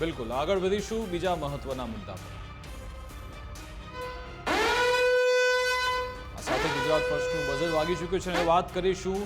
બિલકુલ. આગળ વધીશું બીજા મહત્વના મુદ્દા પર. સાથે ગુજરાત ફર્સ્ટનું બજેટ વાગી ચૂક્યું છે અને વાત કરીશું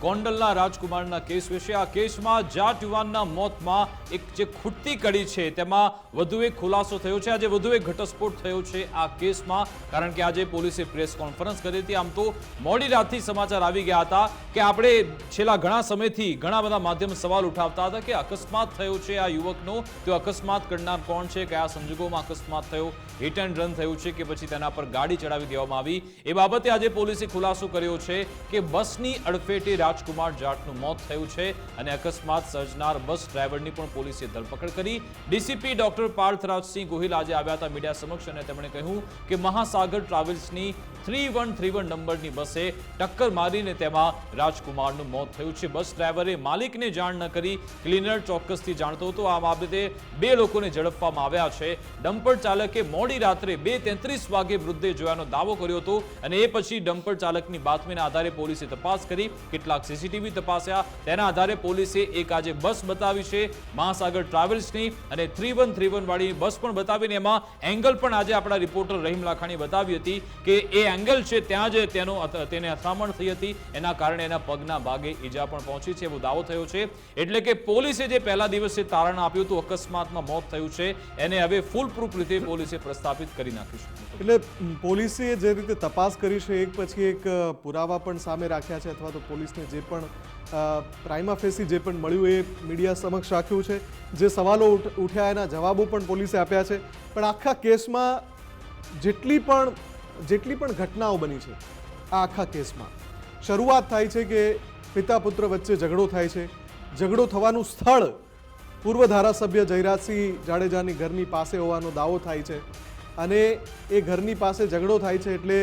ગોંડલના રાજકુમારના કેસ વિશે આ કેસમાં જાટ યુવાનના મોતમાં એક જે ખૂટતી કડી છે, તેમાં વધુ એક ખુલાસો થયો છે. આજે વધુ એક ઘટસ્ફોટ થયો છે આ કેસમાં, કારણ કે આજે પોલીસે પ્રેસ કોન્ફરન્સ કરી હતી. આમ તો મોડી રાતથી સમાચાર આવી ગયા હતા કે આપણે છેલ્લા ઘણા સમયથી ઘણા બધા માધ્યમ સવાલ ઉઠાવતા હતા કે અકસ્માત થયો છે આ યુવકનો. તો અકસ્માત કરનાર કોણ છે? કયા સંજોગોમાં અકસ્માત થયો? હિટ એન્ડ રન થયું છે કે પછી તેના પર ગાડી ચડાવી દેવામાં આવી? એ બાબતે આજે પોલીસે ખુલાસો કર્યો છે કે બસની અડફેટે રાજકુમાર જાટનું મોત થયું છે અને અકસ્માત સર્જનાર બસ ડ્રાઈવરની પણ પોલીસે ધરપકડ કરી. ડીસીપી ડોક્ટર પાર્થરાજસિંહ ગોહિલ આજે આવ્યા હતા મીડિયા સમક્ષ અને તેમણે કહ્યું કે મહાસાગર ટ્રાવેલ્સની થ્રી વન થ્રી વન નંબરની બસે ટક્કર મારીને તેમાં રાજકુમારનું મોત થયું છે. બસ ડ્રાઈવરે માલિકને જાણ ન કરી, ક્લીનર ચોક્કસથી જાણતો હતો. આ બાબતે બે લોકોને ઝડપવામાં આવ્યા છે. ડમ્પર ચાલકે મોડી રાત્રે બે તેત્રીસ વાગે વૃદ્ધે જોયાનો દાવો કર્યો હતો અને એ પછી ડમ્પર ચાલકની બાતમીના આધારે પોલીસે તપાસ કરી. કેટલાક સીસીટીવી તપાસ્યા. તેના આધારે પોલીસે એક આજે બસ બતાવી છે, મહાસાગર ટ્રાવેલ્સની અને થ્રી વન થ્રી વન વાળી બસ પણ બતાવીને એમાં એંગલ પણ આજે આપણા રિપોર્ટર રહીમ લાખાણી બતાવી હતી કે એ એંગલ છે, ત્યાં જ તેનો તેને અથડામણ થઈ હતી. એના કારણે એના પગના ભાગે ઈજા પણ પહોંચી છે, એવો દાવો થયો છે. એટલે કે પોલીસે જે પહેલા દિવસે તારણ આપ્યું હતું, અકસ્માતમાં મોત થયું છે, એને હવે ફૂલ પ્રૂફ રીતે પોલીસે પ્રસ્થાપિત કરી નાખ્યું છે. એટલે પોલીસે જે રીતે તપાસ કરી છે, એક પછી એક પુરાવા પણ સામે રાખ્યા છે, અથવા તો પોલીસને જે પણ પ્રાઇમા ફેસી જે પણ મળ્યું એ મીડિયા સમક્ષ રાખ્યું છે. જે સવાલો ઉઠ- ઉઠ્યા એના જવાબો પણ પોલીસે આપ્યા છે. પણ આખા કેસમાં જેટલી પણ જેટલી પણ ઘટનાઓ બની છે આ આખા કેસમાં. શરૂઆત થાય છે કે પિતા પુત્ર વચ્ચે ઝઘડો થાય છે. ઝઘડો થવાનું સ્થળ પૂર્વ ધારાસભ્ય જયરાજસિંહ જાડેજાની ઘરની પાસે હોવાનો દાવો થાય છે અને એ ઘરની પાસે ઝઘડો થાય છે એટલે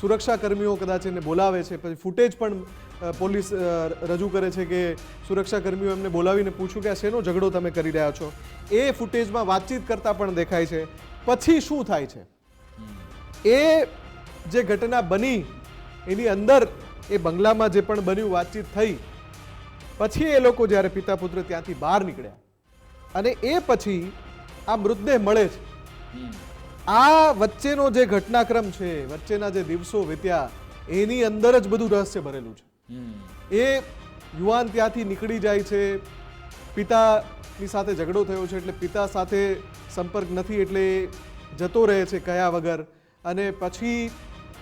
સુરક્ષાકર્મીઓ કદાચ એને બોલાવે છે. પછી ફૂટેજ પણ પોલીસ રજૂ કરે છે કે સુરક્ષાકર્મીઓ એમને બોલાવીને પૂછ્યું કે આ શેનો ઝઘડો તમે કરી રહ્યા છો? એ ફૂટેજમાં વાતચીત કરતાં પણ દેખાય છે. પછી શું થાય છે? એ જે ઘટના બની એની અંદર એ બંગલામાં જે પણ બન્યું વાતચીત થઈ પછી એ લોકો જ્યારે પિતા પુત્ર ત્યાંથી બહાર નીકળ્યા. અને એ પછી આ મૃતદેહ મળે છે. આ વચ્ચેનો જે ઘટનાક્રમ છે વચ્ચેના જે દિવસો વીત્યા એની અંદર જ બધું રહસ્ય ભરેલું છે. એ યુવાન ત્યાંથી નીકળી જાય છે. પિતાની સાથે ઝઘડો થયો છે એટલે પિતા સાથે સંપર્ક નથી એટલે જતો રહે છે કયા વગર. અને પછી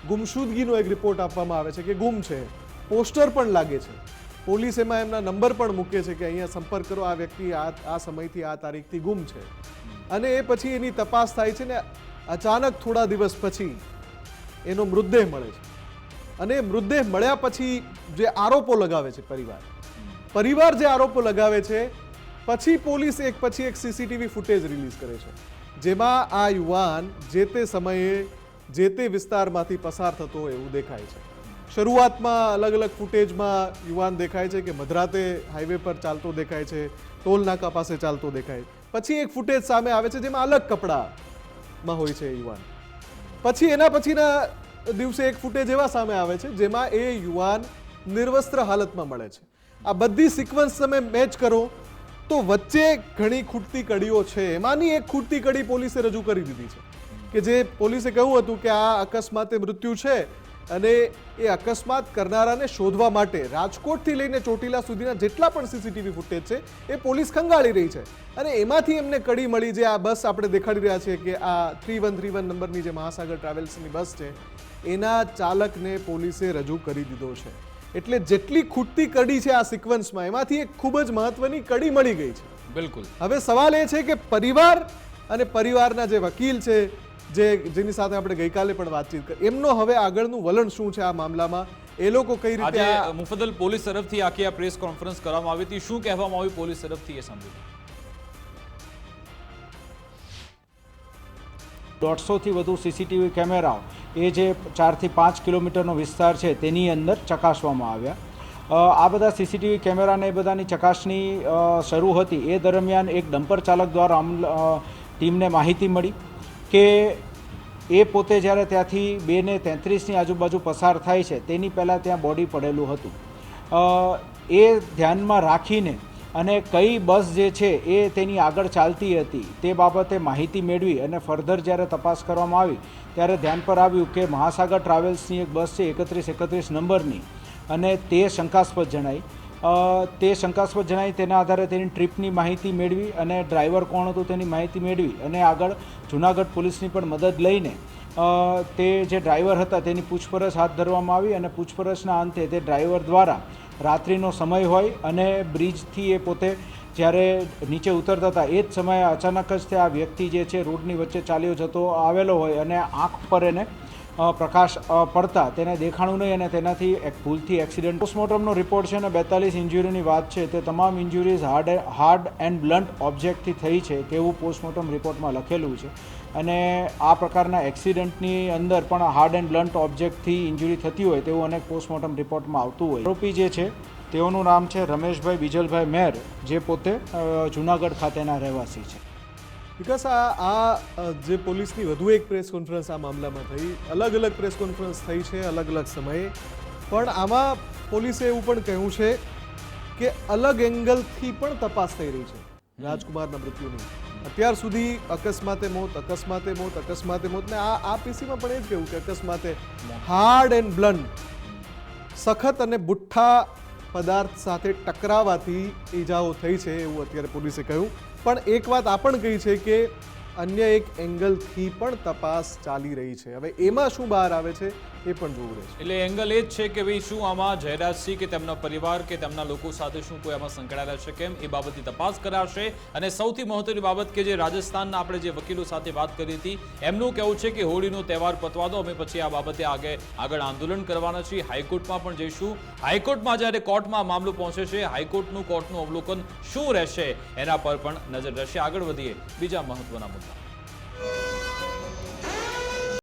ગુમશુદગીનો એક રિપોર્ટ આપવામાં આવે છે કે ગુમ છે. પોસ્ટર પણ લાગે છે. પોલીસ એમાં એમના નંબર પણ મૂકે છે કે અહીંયા સંપર્ક કરો, આ વ્યક્તિ આ આ સમયથી આ તારીખથી ગુમ છે. અને એ પછી એની તપાસ થાય છે ને અચાનક થોડા દિવસ પછી એનો મૃતદેહ મળે છે. અને મૃતદેહ મળ્યા પછી જે આરોપો લગાવે છે પરિવાર. પરિવાર જે આરોપો લગાવે છે, પછી પોલીસ એક પછી એક સીસીટીવી ફૂટેજ રિલીઝ કરે છે. જેમાં આ યુવાન જે તે સમયે જે તે વિસ્તારમાંથી પસાર થતો હોય એવું દેખાય છે. શરૂઆતમાં અલગ અલગ ફૂટેજમાં યુવાન દેખાય છે કે મધરાતે હાઈવે પર ચાલતો દેખાય છે, ટોલ નાકા પાસે ચાલતો દેખાય. પછી એક ફૂટેજ સામે આવે છે જેમાં અલગ કપડામાં હોય છે યુવાન. પછી એના પછીના દિવસે એક ફૂટેજ એવા સામે આવે છે જેમાં એ યુવાન નિર્વસ્ત્ર હાલતમાં મળે છે. આ બધી સિક્વન્સ તમે મેચ કરો તો વચ્ચે ઘણી ખૂટતી કડીઓ છે. એમાંની એક ખૂટતી કડી પોલીસે રજૂ કરી દીધી છે. કે જે પોલીસે કહ્યું હતું કે આ અકસ્માતે મૃત્યુ છે અને એ અકસ્માત કરનારાને શોધવા માટે રાજકોટથી લઈને ચોટીલા સુધીના જેટલા પણ સીસીટીવી ફૂટેજ છે એ પોલીસ ખંગાળી રહી છે. અને એમાંથી એમને કડી મળી જે આ બસ આપણે દેખાડી રહ્યા છીએ કે આ થ્રી વન થ્રી વન નંબરની જે મહાસાગર ટ્રાવેલ્સની બસ છે એના ચાલકને પોલીસે રજૂ કરી દીધો છે. એટલે જેટલી ખૂટતી કડી છે આ સિક્વન્સમાં એમાંથી એક ખૂબ જ મહત્વની કડી મળી ગઈ છે. બિલકુલ. હવે સવાલ એ છે કે પરિવાર અને પરિવારના જે વકીલ છે જે જેની સાથે આપણે ગઈકાલે પણ વાતચીત કરી. એમનો હવે આગળનું વલણ શું છે આ મામલામાં? એ લોકો કઈ રીતે મુફદ્દલ પોલીસ તરફથી આખી આ પ્રેસ કોન્ફરન્સ કરવામાં આવી હતી. શું કહેવામાં આવ્યું પોલીસ તરફથી એ સાંભળ્યું દોઢસોથી વધુ સીસીટીવી કેમેરાઓ એ જે ચારથી પાંચ કિલોમીટરનો વિસ્તાર છે તેની અંદર ચકાસવામાં આવ્યા. આ બધા સીસીટીવી કેમેરાને એ બધાની ચકાસણી શરૂ હતી. એ દરમિયાન એક ડમ્પર ચાલક દ્વારા ટીમને માહિતી મળી. કે એ પોતે જ્યારે ત્યાંથી બે ને તેત્રીસની આજુબાજુ પસાર થાય છે, તેની પહેલાં ત્યાં બોડી પડેલું હતું. એ ધ્યાનમાં રાખીને અને કઈ બસ જે છે એ તેની આગળ ચાલતી હતી, તે બાબતે માહિતી મેળવી અને ફર્ધર જ્યારે તપાસ કરવામાં આવી, ત્યારે ધ્યાન પર આવ્યું કે મહાસાગર ટ્રાવેલ્સની એક બસ છે એકત્રીસ એકત્રીસ નંબરની અને તે શંકાસ્પદ જણાઈ તે શંકાસ્પદ જણાય તેના આધારે તેની ટ્રીપની માહિતી મેળવી અને ડ્રાઈવર કોણ હતું તેની માહિતી મેળવી અને આગળ જુનાગઢ પોલીસની પણ મદદ લઈને તે જે ડ્રાઈવર હતા તેની પૂછપરછ હાથ ધરવામાં આવી અને પૂછપરછના અંતે તે ડ્રાઈવર દ્વારા રાત્રિનો સમય હોય અને બ્રિજથી એ પોતે જ્યારે નીચે ઉતરતા હતા, એ જ સમયે અચાનક જ તે આ વ્યક્તિ જે છે, રોડની વચ્ચે ચાલ્યો જતો આવેલો હોય અને આંખ પર એને પ્રકાશ પડતા તેને દેખાણું નહીં અને તેનાથી એક ભૂલથી એક્સિડન્ટ. પોસ્ટમોર્ટમનો રિપોર્ટ છે અને બેતાલીસ ઇન્જ્યુરીની વાત છે, તે તમામ injuries hard hard and blunt ઓબ્જેક્ટથી થઈ છે, તેવું પોસ્ટમોર્ટમ રિપોર્ટમાં લખેલું છે. અને આ પ્રકારના એક્સિડન્ટની અંદર પણ હાર્ડ એન્ડ બ્લન્ટ ઓબ્જેક્ટથી ઇન્જુરી થતી હોય તેવું અનેક પોસ્ટમોર્ટમ રિપોર્ટમાં આવતું હોય. આરોપી જે છે તેઓનું નામ છે રમેશભાઈ બીજલભાઈ મેર જે પોતે જુનાગઢ ખાતેના રહેવાસી છે. વિકાસ આ આ જે પોલીસની વધુ એક પ્રેસ કોન્ફરન્સ આ મામલામાં થઈ અલગ અલગ પ્રેસ કોન્ફરન્સ થઈ છે અલગ અલગ સમયે. પણ આમાં પોલીસે એવું પણ કહ્યું છે કે અલગ એંગલથી પણ તપાસ થઈ રહી છે રાજકુમારના મૃત્યુની. અત્યાર સુધી અકસ્માતે મોત અકસ્માતે મોત અકસ્માતે મોત ને આ આ પીસીમાં પણ એ જ કહેવું કે અકસ્માતે હાર્ડ એન્ડ બ્લન્ટ સખત અને બુઠ્ઠા પદાર્થ સાથે ટકરાવાથી ઈજાઓ થઈ છે એવું અત્યારે પોલીસે કહ્યું. પણ એક વાત આ પણ કહી છે કે અન્ય એક એંગલથી પણ તપાસ ચાલી રહી છે. હવે એમાં શું બહાર આવે છે? એ પણ જોવું રહેશે. એટલે એંગલ એ જ છે કે ભાઈ શું આમાં જયરાજસિંહ કે તેમના પરિવાર કે તેમના લોકો સાથે શું કોઈ આમાં સંકળાયેલા છે, કેમ? એ બાબતની તપાસ કરાશે. અને સૌથી મહત્વની બાબત કે જે રાજસ્થાનના આપણે જે વકીલો સાથે વાત કરી હતી, એમનું કહેવું છે કે હોળીનો તહેવાર પતવા દો, અમે પછી આ બાબતે આગળ આગળ આંદોલન કરવાના છીએ. હાઈકોર્ટમાં પણ જઈશું. હાઈકોર્ટમાં જ્યારે કોર્ટમાં મામલો પહોંચે છે, હાઈકોર્ટનું કોર્ટનું અવલોકન શું રહેશે એના પર પણ નજર રહેશે. આગળ વધીએ બીજા મહત્વના મુદ્દા.